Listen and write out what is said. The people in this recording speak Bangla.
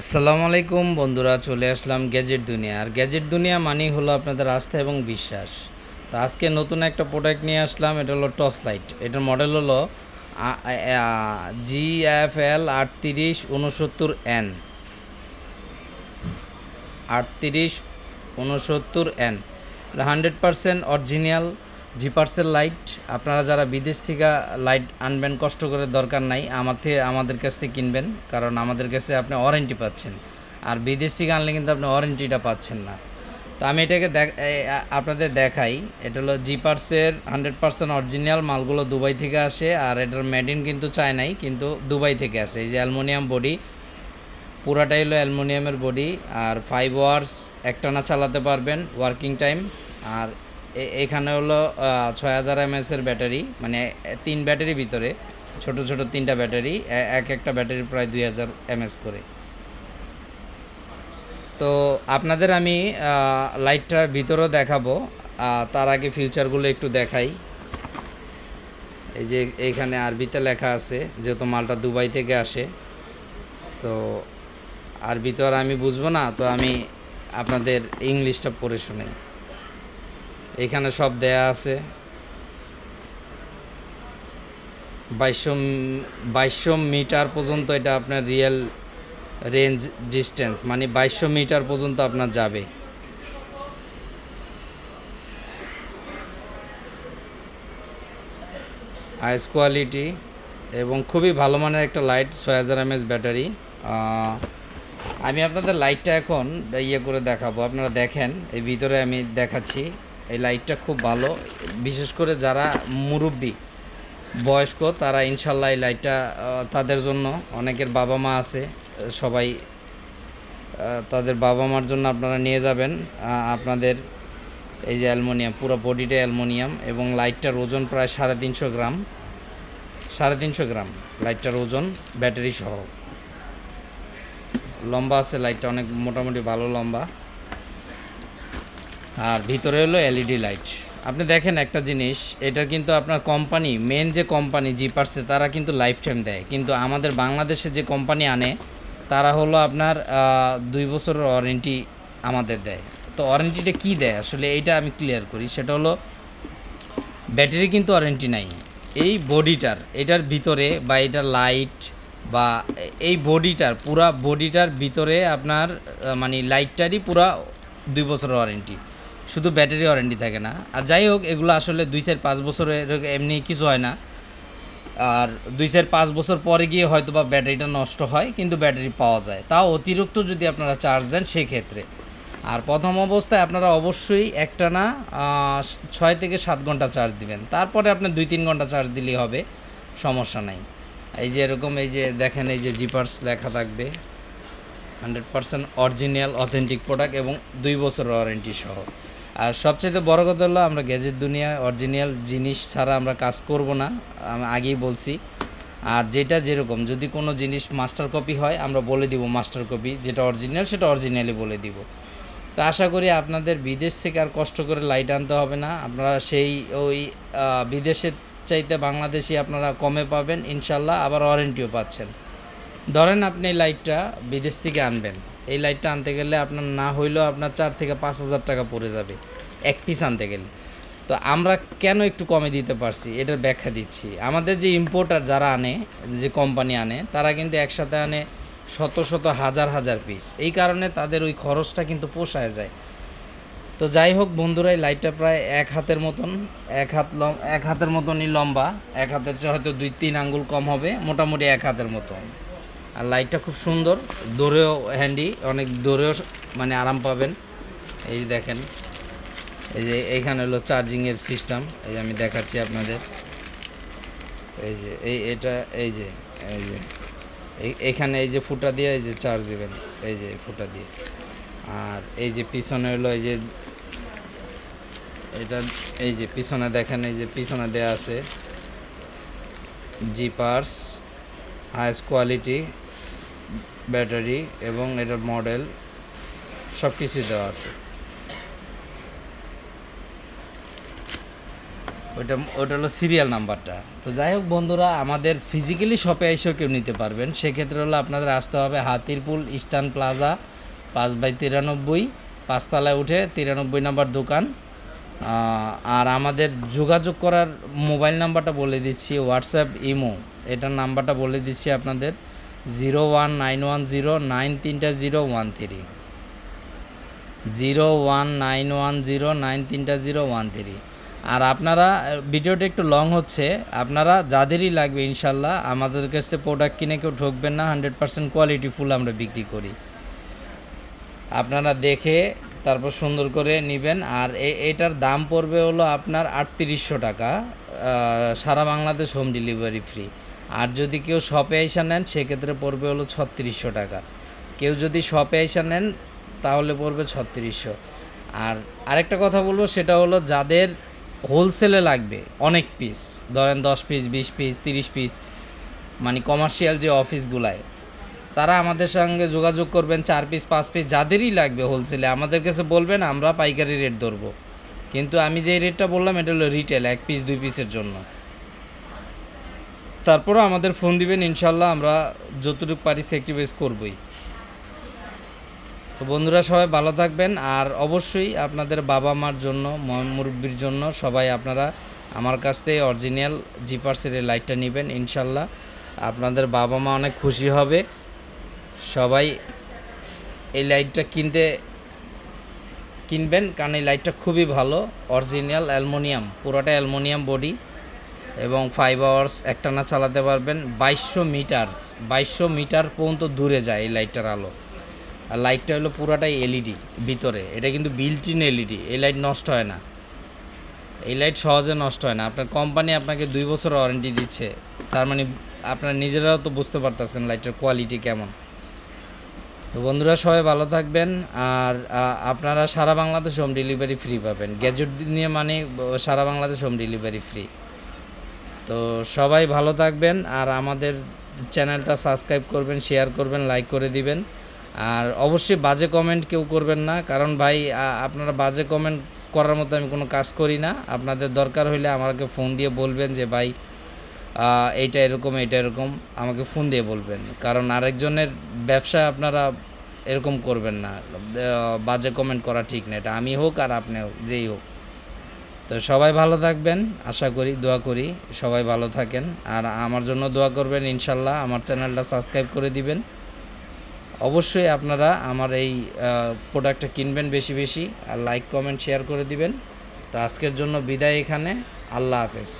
আসসালামু আলাইকুম বন্ধুরা, চলে আসলাম গ্যাজেট দুনিয়া। আর গ্যাজেট দুনিয়া মানেই হলো আপনাদের আস্থা এবং বিশ্বাস। তো আজকে নতুন একটা প্রোডাক্ট নিয়ে আসলাম, এটা হলো টর্চ লাইট এটার মডেল হলো জি এফ এল আটত্রিশ উনসত্তর এন আটত্রিশ উনসত্তর এন হান্ড্রেড পারসেন্ট অরিজিনাল জিপার্সের লাইট আপনারা যারা বিদেশ থেকে লাইট আনবেন, কষ্ট করে দরকার নাই আমার থেকে আমাদের কাছ থেকে কিনবেন, কারণ আমাদের কাছে আপনি ওয়ারেন্টি পাচ্ছেন। আর বিদেশ থেকে আনলে কিন্তু আপনি ওয়ারেন্টিটা পাচ্ছেন না। তো আমি এটাকে আপনাদের দেখাই, এটা হলো জিপার্সের হান্ড্রেড পার্সেন্ট অরিজিনাল মালগুলো দুবাই থেকে আসে, আর এটার মেডিন কিন্তু চায়নাই, কিন্তু দুবাই থেকে আসে। এই যে অ্যালমোনিয়াম বডি, পুরাটাই হলো অ্যালুমিনিয়ামের বডি, আর ফাইভ ওয়ার্স একটানা চালাতে পারবেন ওয়ার্কিং টাইম আর এখানে হলো ছয় হাজার এমএসের ব্যাটারি মানে তিন ব্যাটারি ভিতরে, ছোট ছোট তিনটা ব্যাটারি এক একটা ব্যাটারি প্রায় দুই হাজার এমএস করে। তো আপনাদের আমি লাইটটার ভিতরেও দেখাবো তার আগে ফিউচারগুলো একটু দেখাই। এই যে এইখানে আরবিতে লেখা আছে, যেহেতু মালটা দুবাই থেকে আসে, তো আরবি তো আর আমি বুঝব না, তো আমি আপনাদের ইংলিশটা পড়ে শুনি এখানে সব দেয়া আছে। বাইশশো বাইশশো মিটার পর্যন্ত এটা আপনার রিয়েল রেঞ্জ ডিস্টেন্স মানে বাইশশো মিটার পর্যন্ত আপনার যাবে। আইস কোয়ালিটি এবং খুবই ভালো মানের একটা লাইট ছয় হাজার এমএস ব্যাটারি আমি আপনাদের লাইটটা এখন ইয়ে করে দেখাবো, আপনারা দেখেন, এই ভিতরে আমি দেখাচ্ছি। এই লাইটটা খুব ভালো। বিশেষ করে যারা মুরব্বী, বয়স্ক, তারা ইনশাল্লাহ এই লাইটটা তাদের জন্য অনেকের বাবা মা আছে, সবাই তাদের বাবা মার জন্য আপনারা নিয়ে যাবেন। আপনাদের এই যে অ্যালমোনিয়াম, পুরো বডিটা অ্যালমোনিয়াম এবং লাইটটার ওজন প্রায় সাড়ে তিনশো গ্রাম। সাড়ে তিনশো গ্রাম লাইটটার ওজন, ব্যাটারি সহ। লম্বা আছে, লাইটটা অনেক মোটামুটি ভালো লম্বা। আর ভিতরে হলো এলইডি লাইট আপনি দেখেন একটা জিনিস এটা কিন্তু আপনার কোম্পানি মেন যে কোম্পানি জিপার্সে তারা কিন্তু লাইফ টাইম দেয়। কিন্তু আমাদের বাংলাদেশে যে কোম্পানি আনে, তারা হলো আপনার দুই বছরের ওয়ারেন্টি আমাদের দেয়। তো ওয়ারেন্টিটা কী দেয়? আসলে এইটা আমি ক্লিয়ার করি। সেটা হলো ব্যাটারি কিন্তু ওয়ারেন্টি নাই। এই বডিটার এটার ভিতরে বা এটার লাইট বা এই বডিটার পুরা বডিটার ভিতরে আপনার মানে লাইটটারই পুরা দুই বছরের ওয়ারেন্টি শুধু ব্যাটারি ওয়ারেন্টি থাকে না। আর যাই হোক এগুলো আসলে দুই চার পাঁচ বছরে এমনি কিছু হয় না। আর দুই চার পাঁচ বছর পরে গিয়ে হয়তো বা ব্যাটারিটা নষ্ট হয় কিন্তু ব্যাটারি পাওয়া যায়। তাও অতিরিক্ত যদি আপনারা চার্জ দেন সেক্ষেত্রে। আর প্রথম অবস্থায় আপনারা অবশ্যই একটানা আহ, ছয় থেকে সাত ঘণ্টা চার্জ দিবেন। তারপরে আপনি দুই তিন ঘণ্টা চার্জ দিলেই হবে সমস্যা নাই। এই যে এরকম এই যে দেখেন এই যে জিপার্স লেখা থাকবে। Hundred percent original authentic product এবং দুই বছর ওয়ারেন্টি সহ। আর সবচেয়ে বড় কথা হলো আমরা গ্যাজেট দুনিয়া, অরিজিনাল জিনিস ছাড়া আমরা কাজ করব না, আমি আগেই বলছি। আর যেটা যেরকম, যদি কোনো জিনিস মাস্টার কপি হয়, আমরা বলে দিব মাস্টার কপি, যেটা অরিজিনাল সেটা অরিজিনালি বলে দিব। তো আশা করি আপনাদের বিদেশ থেকে আর কষ্ট করে লাইট আনতে হবে না, আপনারা সেই ওই বিদেশের চাইতে বাংলাদেশি আপনারা কমে পাবেন, ইনশাল্লাহ আবার ওয়ারেন্টিও পাচ্ছেন। ধরেন আপনি লাইটটা বিদেশ থেকে আনবেন। এই লাইটটা আনতে গেলে আপনার না হইলেও আপনার চার থেকে পাঁচ হাজার টাকা পড়ে যাবে। এক পিস আনতে গেলে। তো আমরা কেন একটু কমে দিতে পারছি? এটার ব্যাখ্যা দিচ্ছি। আমাদের যে ইম্পোর্টার যারা আনে, যে কোম্পানি আনে, তারা কিন্তু একসাথে আনে শত শত হাজার হাজার পিস এই কারণে তাদের ওই খরচটা কিন্তু পোষায় যায়। তো যাই হোক বন্ধুরা, এই লাইটটা প্রায় এক হাতের মতন, এক হাত লম এক হাতের মতনই লম্বা, এক হাতের চেয়ে হয়তো দুই তিন আঙ্গুল কম হবে, মোটামুটি এক হাতের মতন। আর লাইটটা খুব সুন্দর, দৌড়েও হ্যান্ডি অনেক দৌড়েও মানে আরাম পাবেন। এই যে দেখেন, এই যে এইখানে হলো চার্জিংয়ের সিস্টেম এই যে আমি দেখাচ্ছি আপনাদের। এই যে, এই এটা, এই যে এই যে এইখানে এই যে ফুটা দিয়ে এই যে চার্জ দেবেন, এই যে ফুটা দিয়ে। আর এই যে পিছনে হলো এই যে, এটা, এই যে পিছনে দেখেন, এই যে পিছনে দেয়া আছে। জিপার্স হাইস্ট কোয়ালিটি ব্যাটারি এবং এটার মডেল সব কিছুই দেওয়া আছে। ওইটা ওটা হলো সিরিয়াল নাম্বারটা তো যাই হোক বন্ধুরা, আমাদের ফিজিক্যালি শপে এসেও কেউ নিতে পারবেন। সেক্ষেত্রে হলো আপনাদের আসতে হবে হাতিরপুল ইস্টার্ন প্লাজা পাঁচ বাই তিরানব্বই, পাঁচতলায় উঠে তিরানব্বই নাম্বার দোকান। আর আমাদের যোগাযোগ করার মোবাইল নাম্বারটা বলে দিচ্ছি হোয়াটসঅ্যাপ ইমো এটার নাম্বারটা বলে দিচ্ছি আপনাদের। Zero one nine one zero nine তিনটা zero one three zero one nine one zero nine তিনটা জিরো ওয়ান থ্রি আর আপনারা, ভিডিওটা একটু লং হচ্ছে, আপনারা যাদেরই লাগবে ইনশাল্লাহ, আমাদের কাছ থেকে প্রোডাক্ট কিনে কেউ ঠকবেন না হান্ড্রেড পার্সেন্ট কোয়ালিটি ফুল আমরা বিক্রি করি। আপনারা দেখে তারপর সুন্দর করে নেবেন, আর এটার দাম পড়বে হলো আপনার আটত্রিশশো টাকা। সারা বাংলাদেশ হোম ডেলিভারি ফ্রি আর যদি কেউ শপে এসে নেন, সেক্ষেত্রে পড়বে হলো ছত্রিশশো টাকা। কেউ যদি শপে এসে নেন, তাহলে পড়বে ছত্রিশশো। আর আরেকটা কথা বলব, সেটা হলো যাদের হোলসেলে লাগবে, অনেক পিস ধরেন দশ পিস বিশ পিস তিরিশ পিস মানে কমার্শিয়াল যে অফিসগুলায় তারা আমাদের সঙ্গে যোগাযোগ করবেন, চার পিস পাঁচ পিস যাদেরই লাগবে হোলসেলে আমাদের কাছে বলবেন, আমরা পাইকারি রেট ধরবো। কিন্তু আমি যে রেটটা বললাম, এটা হলো রিটেল এক পিস দুই পিসের জন্য। তারপরও আমাদের ফোন দিবেন, ইনশাল্লাহ আমরা যতটুকু পারি সেক্টিভাইজ করবই। তো বন্ধুরা, সবাই ভালো থাকবেন, আর অবশ্যই আপনাদের বাবা মার জন্য মুরব্বির জন্য সবাই আপনারা আমার কাছ থেকে অরিজিনাল জিপার্সের এই লাইটটা নেবেন, ইনশাল্লাহ। আপনাদের বাবা মা অনেক খুশি হবে। সবাই এই লাইটটা কিনতে কিনবেন, কারণ এই লাইটটা খুবই ভালো, অরিজিনাল অ্যালমোনিয়াম পুরোটা অ্যালমোনিয়াম বডি এবং ফাইভ আওয়ার্স একটানা চালাতে পারবেন, বাইশশো মিটার বাইশশো মিটার পর্যন্ত দূরে যায় এই লাইটটার আলো। আর লাইটটা হলো পুরাটাই এলইডি ভিতরে, এটা কিন্তু বিল্ট ইন এলইডি এই লাইট নষ্ট হয় না। এই লাইট সহজে নষ্ট হয় না। আপনার কোম্পানি আপনাকে দুই বছর ওয়ারেন্টি দিচ্ছে, তার মানে আপনার নিজেরাও তো বুঝতে পারতেছেন লাইটের কোয়ালিটি কেমন। তো বন্ধুরা, সবাই ভালো থাকবেন। আর আপনারা সারা বাংলাদেশ হোম ডেলিভারি ফ্রি পাবেন। গ্যাজেট নিয়ে মানে সারা বাংলাদেশ হোম ডেলিভারি ফ্রি তো সবাই ভালো থাকবেন, আর আমাদের চ্যানেলটা সাবস্ক্রাইব করবেন শেয়ার করবেন লাইক করে দিবেন। আর অবশ্যই বাজে কমেন্ট কেউ করবেন না, কারণ ভাই আপনারা বাজে কমেন্ট করার মতো আমি কোনো কাজ করি না। আপনাদের দরকার হইলে আমাকে ফোন দিয়ে বলবেন যে, ভাই এইটা এরকম এইটা এরকম, আমাকে ফোন দিয়ে বলবেন। কারণ আরেকজনের ব্যবসা আপনারা এরকম করবেন না। বাজে কমেন্ট করা ঠিক না। এটা আমি হোক আর আপনি হোক, যেই হোক। তো সবাই ভালো থাকবেন, আশা করি, দোয়া করি, সবাই ভালো থাকেন। আর আমার জন্য দোয়া করবেন, ইনশাল্লাহ আমার চ্যানেলটা সাবস্ক্রাইব করে দিবেন। অবশ্যই আপনারা আমার এই প্রোডাক্টটা কিনবেন বেশি বেশি, আর লাইক কমেন্ট শেয়ার করে দিবেন। তো আজকের জন্য বিদায় এখানে। আল্লাহ হাফেজ।